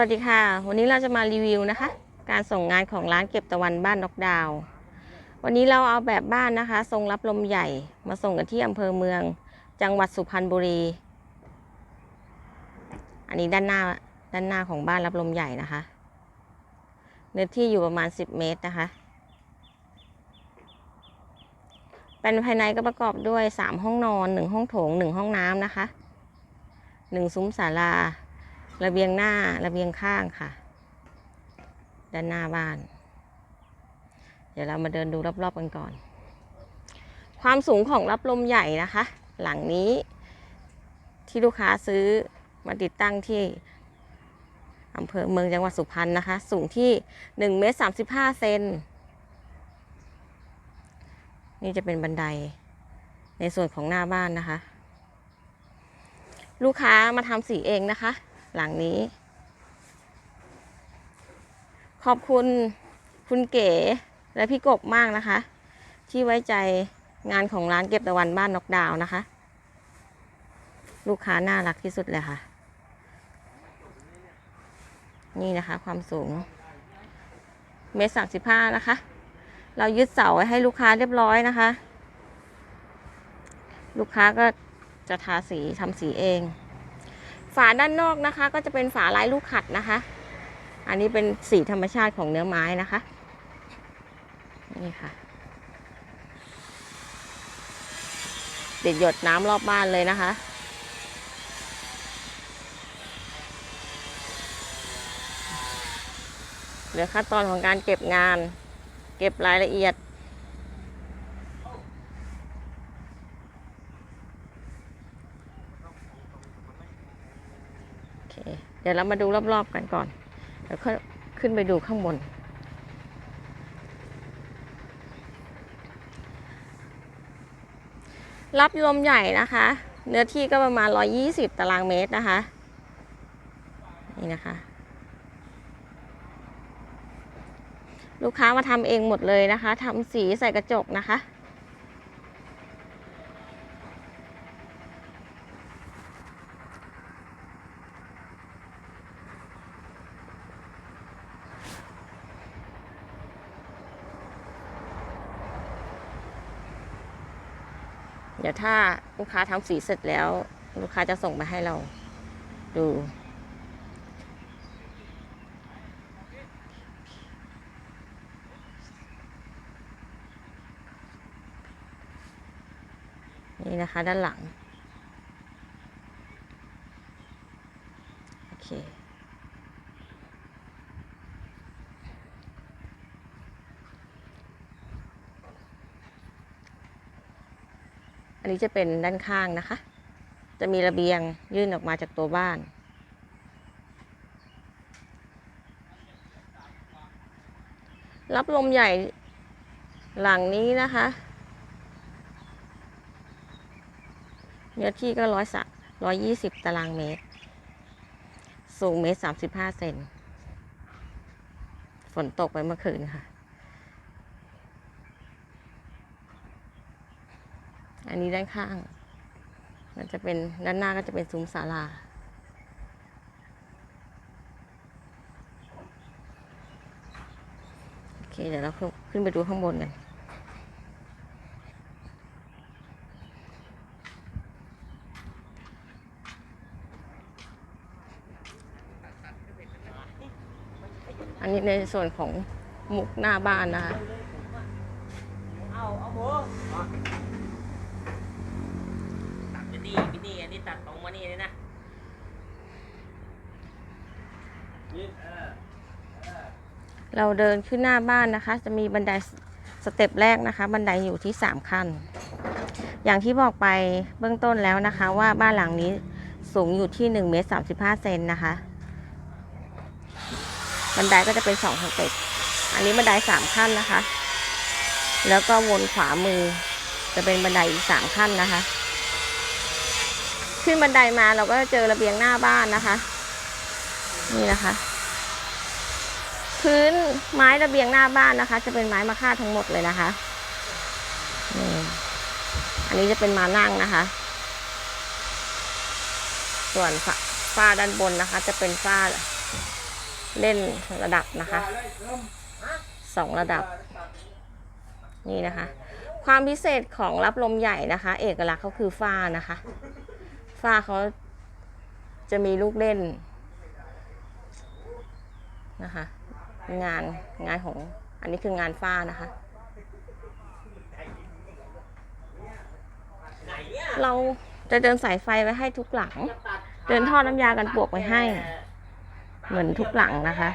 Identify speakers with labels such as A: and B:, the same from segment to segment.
A: วัสดีค่ะ วันนี้เราจะมารีวิวนะคะ การส่งงานของร้านเก็บตะวันบ้านนกดาว วันนี้เราเอาแบบบ้านนะคะ ทรงรับลมใหญ่มาส่งกันที่อำเภอเมือง จังหวัดสุพรรณบุรี อันนี้ด้านหน้าด้านหน้าของบ้านรับลมใหญ่นะคะ เนื้อที่อยู่ประมาณ 10 เมตรนะคะเป็นภายในก็ประกอบด้วย 3 ห้องนอน 1 ห้องโถง 1 ห้องน้ำนะคะ 1 ซุ้มศาลา ระเบียงหน้าระเบียงข้างค่ะ ด้านหน้าบ้าน เดี๋ยวเรามาเดินดูรอบๆกันก่อน ความสูงของรับลมใหญ่นะคะ หลังนี้ที่ลูกค้าซื้อมาติดตั้งที่อำเภอเมืองจังหวัดสุพรรณนะคะ สูงที่1เมตร35เซนนี่จะเป็นบันไดในส่วนของหน้าบ้านนะคะ ลูกค้ามาทำสีเองนะคะ หลังนี้ ขอบคุณคุณเก๋และพี่กบมากนะคะ ที่ไว้ใจงานของร้านเก็บตะวันบ้านนกดาวนะคะ ลูกค้าน่ารักที่สุดเลยค่ะ นี่นะคะความสูงเมตรสามสิบห้านะคะ เรายึดเสาไว้ให้ลูกค้าเรียบร้อยนะคะ ลูกค้าก็จะทาสีทำสีเอง ฝาด้านนอกนะคะ ก็จะเป็นฝาลายลูกขัดนะคะ อันนี้เป็นสีธรรมชาติของเนื้อไม้นะคะ นี่ค่ะติดหยดน้ำรอบบ้านเลยนะคะ เหลือขั้นตอนของการเก็บงาน เก็บรายละเอียด เค เดี๋ยวเรามาดูรอบๆกันก่อนเดี๋ยวค่อยขึ้นไปดูข้างบน รับลมใหญ่นะคะ เนื้อที่ก็ประมาณ 120 ตารางเมตรนะคะ นี่นะคะ ลูกค้ามาทำเองหมดเลยนะคะทำสีใส่กระจกนะคะ เดี๋ยวถ้าลูกค้าทำสีเสร็จแล้ว ลูกค้าจะส่งมาให้เราดูนี่นะคะด้านหลัง โอเค อั นนี้จะเป็นด้านข้างนะคะ จะมีระเบียงยื่นออกมาจากตัวบ้าน รับลมใหญ่หลังนี้นะคะเนื้อที่ก็ร้อยสักร้อยยี่สิบตารางเมตร สูงเมตรสามสิบห้าเซน ฝนตกไปเมื่อคืนค่ะ อันนี้ด้านข้าง มันจะเป็นด้านหน้าก็จะเป็นซุ้มศาลา โอเค เดี๋ยวเราขึ้นไปดูข้างบนกันอันนี้ในส่วนของมุกหน้าบ้านนะคะ
B: เอาเอาโบ ตัดไปดีพี่นี่อันนี้ตัดตรงมานี่เลยนะ
A: เราเดินขึ้นหน้าบ้านนะคะ จะมีบันไดสเต็ปแรกนะคะ บันไดอยู่ที่ 3 ขั้น อย่างที่บอกไปเบื้องต้นแล้วนะคะ ว่าบ้านหลังนี้สูงอยู่ที่1เมตร35เซนนะคะ บันไดก็จะเป็น2สเต็ปอันนี้บันได3ขั้นนะคะ แล้วก็วนขวามือจะเป็นบันไดอีก3ขั้นนะคะ ขึ้นบันไดมาเราก็เจอระเบียงหน้าบ้านนะคะ นี่นะคะ พื้นไม้ระเบียงหน้าบ้านนะคะ จะเป็นไม้มะค่าทั้งหมดเลยนะคะนี่อันนี้จะเป็นมานั่งนะคะ ส่วนฝฝ้าด้านบนนะคะ จะเป็นฝ้าเล่นระดับนะคะสองระดับ นี่นะคะ ความพิเศษของรับลมใหญ่นะคะ เอกลักษณ์เขาคือฝ้านะคะ ฝ้าเขาจะมีลูกเล่นนะคะ งานงานของอันนี้คืองานฝ้านะคะ
B: เรา
A: จะเดินสายไฟไว้ให้ทุกหลัง เดินท่อน้ำยากันปลวกไว้ให้ เหมือนทุกหลังนะคะ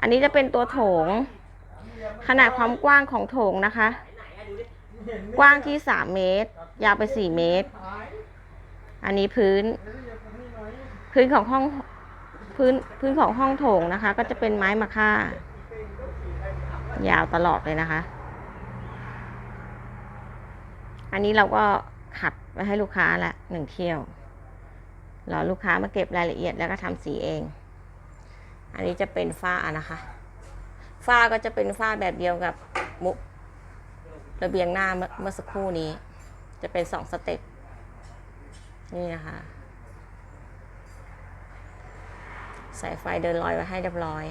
A: อันนี้จะเป็นตัวโถง ขนาดความกว้างของโถงนะคะ กว้างที่3เมตร ยาวไป4เมตร อันนี้พื้น พื้นของห้องพื้นพื้นของห้องโถงนะคะ ก็จะเป็นไม้มะค่ายาวตลอดเลยนะคะ อันนี้เราก็ขัดไว้ให้ลูกค้าละหนึ่งเที่ยวรอลูกค้ามาเก็บรายละเอียดแล้วก็ทำสีเอง อันนี้จะเป็นฝ้านะคะ ฝ้าก็จะเป็นฝ้าแบบเดียวกับมุกระเบียงหน้าเมื่อสักครู่นี้ จะเป็นสองสเต็ป นี่นะคะ สายไฟเดินลอยไว้ให้เรียบร้อย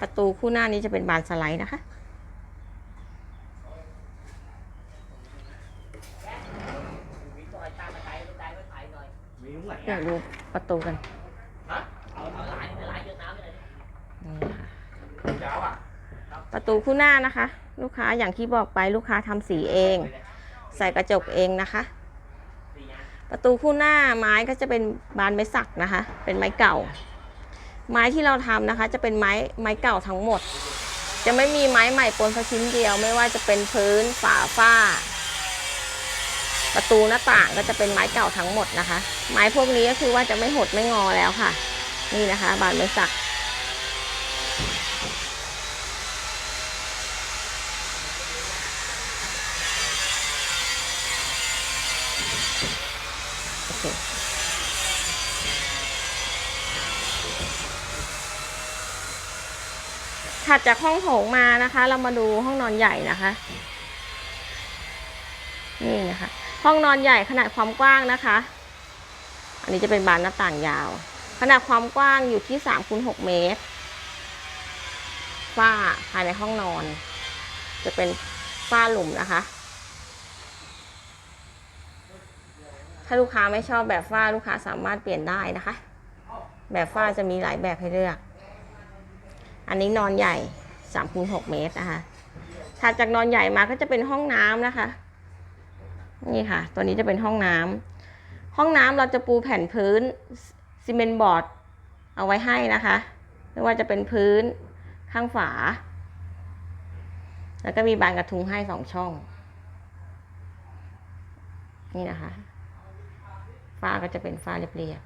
A: ประตูคู่หน้านี้จะเป็นบานสไลด์นะคะ
B: มีซอยตามมาไกลลูกไกลไม่ไปหน่อย
C: มีตรงไหน
A: เดี๋ย
C: อะ
A: วดูประตูกัน
B: ฮะเอาเอาหลายหลายเยอะน้ำเลย
A: นี่ค่ะ
C: ยาวอะ
A: ประตูคู่หน้านะคะ ลูกค้าอย่างที่บอกไปลูกค้าทำสีเอง ใส่กระจกเองนะคะ ประตูคู่หน้าไม้ก็จะเป็นบานไม้สักนะคะ เป็นไม้เก่า ไม้ที่เราทำนะคะ จะเป็นไม้ไม้เก่าทั้งหมด จะไม่มีไม้ใหม่ปนสักชิ้นเดียว ไม่ว่าจะเป็นพื้นฝาฝ้า ประตูหน้าต่างก็จะเป็นไม้เก่าทั้งหมดนะคะ ไม้พวกนี้ก็คือว่าจะไม่หดไม่งอแล้วค่ะ นี่นะคะ บานไม้สัก ถัดจากห้องโถงมานะคะ เรามาดูห้องนอนใหญ่นะคะ นี่นะคะ ห้องนอนใหญ่ขนาดความกว้างนะคะ อันนี้จะเป็นบานหน้าต่างยาว ขนาดความกว้างอยู่ที่3คูณ6เมตรฝ้าภายในห้องนอน จะเป็นฝ้าหลุมนะคะ ถ้าลูกค้าไม่ชอบแบบฝ้าลูกค้าสามารถเปลี่ยนได้นะคะ แบบฝ้าจะมีหลายแบบให้เลือก อันนี้นอนใหญ่3คูณ6เมตรนะคะถัดจากนอนใหญ่มาก็จะเป็นห้องน้ำนะคะ นี่ค่ะ ตัวนี้จะเป็นห้องน้ำห้องน้ำเราจะปูแผ่นพื้นซีเมนต์บอร์ดเอาไว้ให้นะคะไม่ว่าจะเป็นพื้นข้างฝา แล้วก็มีบานกระทุงให้สองช่อง นี่นะคะ ฝ้าก็จะเป็นฝ้าเรียบ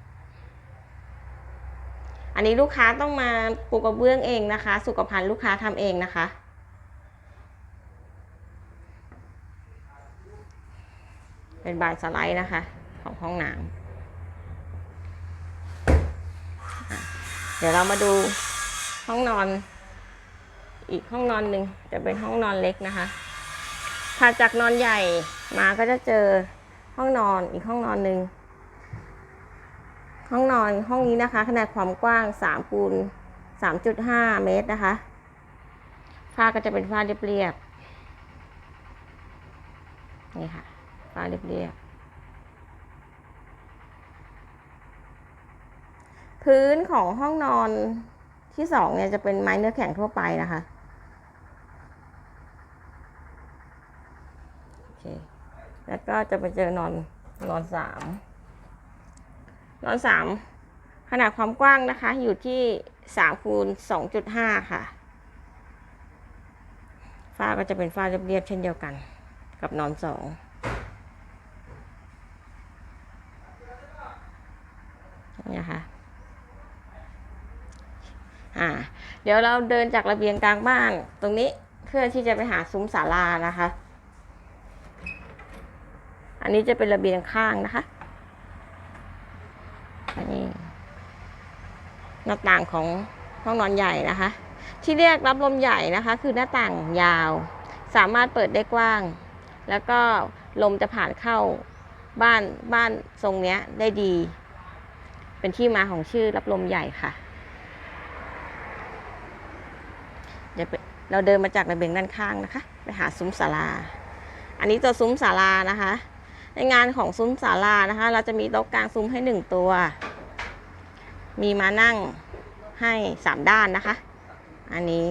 A: อันนี้ลูกค้าต้องมาปูกระเบื้องเองนะคะ สุขภัณฑ์ลูกค้าทำเองนะคะ เป็นบานสไลด์นะคะ ของห้องน้ำเดี๋ยวเรามาดูห้องนอน อีกห้องนอนหนึ่งจะเป็นห้องนอนเล็กนะคะถัดจากนอนใหญ่มาก็จะเจอห้องนอนอีกห้องนอนหนึ่ง ห้องนอนห้องนี้นะคะ ขนาดความกว้าง3คูณ3.5 เมตรนะคะฝ้าก็จะเป็นฝ้าเรียบๆนี่ค่ะฝ้าเรียบๆพื้นของห้องนอนที่สองเนี่ยจะเป็นไม้เนื้อแข็งทั่วไปนะคะโอเคแล้วก็จะไปเจอนอนนอนสาม นอนสามขนาดความกว้างนะคะ อยู่ที่สามคูณสองจุดห้าค่ะ ฝ้าก็จะเป็นฝ้าเรียบๆเช่นเดียวกัน กับนอนสองนี่นะคะอ่า เดี๋ยวเราเดินจากระเบียงกลางบ้านตรงนี้เพื่อที่จะไปหาซุ้มศาลานะคะ อันนี้จะเป็นระเบียงข้างนะคะ นี่ หน้าต่างของห้องนอนใหญ่นะคะ ที่เรียกรับลมใหญ่นะคะ คือหน้าต่างยาว สามารถเปิดได้กว้าง แล้วก็ลมจะผ่านเข้าบ้านบ้านทรงเนี้ยได้ดี เป็นที่มาของชื่อรับลมใหญ่ค่ะเดี๋ยวไปเราเดินมาจากระเบียงด้านข้างนะคะ ไปหาซุ้มศาลา อันนี้ตัวซุ้มศาลานะคะ ในงานของซุ้มศาลานะคะ เราจะมีโต๊ะกลางซุ้มให้หนึ่งตัว มีมานั่งให้สามด้านนะคะ อันนี้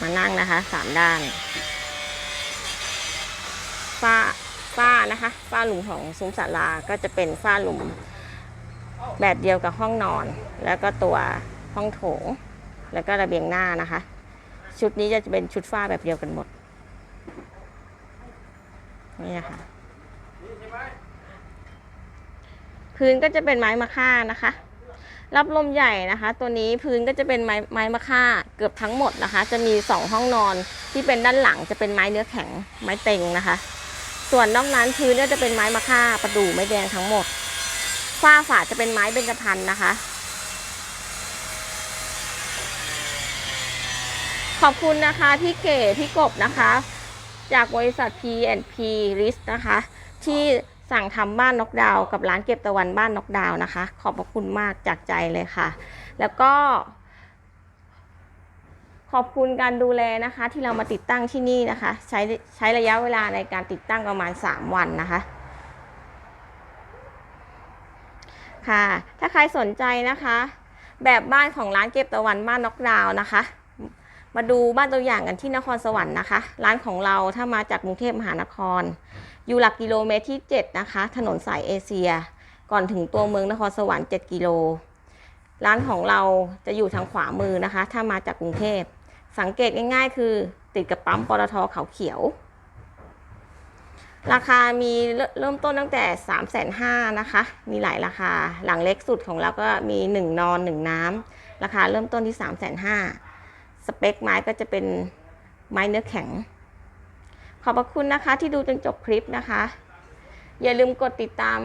A: มานั่งนะคะสามด้านฝ้าฝ้านะคะฝ้าหลุมของซุ้มศาลาก็จะเป็นฝ้าหลุมแบบเดียวกับห้องนอน แล้วก็ตัวห้องโถง แล้วก็ระเบียงหน้านะคะ ชุดนี้จะเป็นชุดฝ้าแบบเดียวกันหมดนี่นะคะพื้นก็จะเป็นไม้มะค่านะคะ รับลมใหญ่นะคะ ตัวนี้พื้นก็จะเป็นไม้ไม้มะค่าเกือบทั้งหมดนะคะ จะมีสองห้องนอนที่เป็นด้านหลังจะเป็นไม้เนื้อแข็งไม้เต็งนะคะ ส่วนนอกนั้นพื้นก็จะเป็นไม้มะค่าประดู่ไม้แดงทั้งหมดฝ้าฝาจะเป็นไม้เบญจพรรณนะคะ ขอบคุณนะคะพี่เก๋พี่กบนะคะ จากบริษัท P&P List นะคะ ที่ สั่งทำบ้านนกดาวกับร้านเก็บตะวันบ้านนกดาวนะคะ ขอบพระคุณมากจากใจเลยค่ะ แล้วก็ ขอบคุณการดูแลนะคะ ที่เรามาติดตั้งที่นี่นะคะ ใช้ใช้ระยะเวลาในการติดตั้งประมาณ 3 วันนะคะค่ะ ถ้าใครสนใจนะคะ แบบบ้านของร้านเก็บตะวันบ้านนกดาวนะคะ มาดูบ้านตัวอย่างกันที่นครสวรรค์นะคะ ร้านของเราถ้ามาจากกรุงเทพมหานคร อยู่หลักกิโลเมตรที่ 7 นะคะ ถนนสายเอเชีย ก่อนถึงตัวเมืองนครสวรรค์ 7 กิโล ร้านของเราจะอยู่ทางขวามือนะคะ ถ้ามาจากกรุงเทพ สังเกตง่ายๆ คือติดกับปั๊มปตทเขาเขียว ราคามีเริ่มเริ่มต้นตั้งแต่ 3 5 0 0 0นะคะ มีหลายราคา หลังเล็กสุดของเราก็มี 1 นอน 1 น้ำ ราคาเริ่มต้นที่ 3 5 0 0 0สเปคไม้ก็จะเป็นไม้เนื้อแข็ง ขอบพระคุณนะคะที่ดูจนจบคลิปนะคะ อย่าลืมกดติดตาม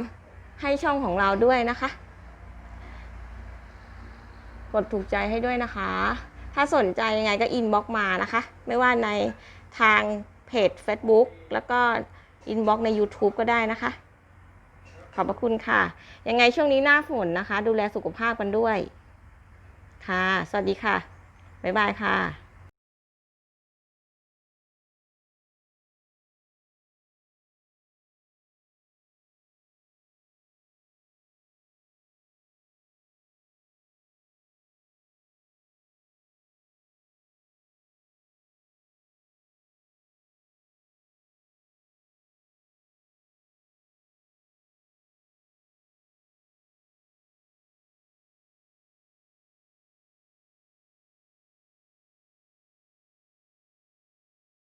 A: ให้ช่องของเราด้วยนะคะ กดถูกใจให้ด้วยนะคะ ถ้าสนใจยังไงก็อินบ็อกมานะคะ ไม่ว่าในทางเพจ Facebook แล้วก็อินบ็อกใน YouTube ก็ได้นะคะ ขอบพระคุณค่ะ ยังไงช่วงนี้หน้าฝนนะคะ ดูแลสุขภาพกันด้วย ค่ะ สวัสดีค่ะ บ๊ายบายค่ะ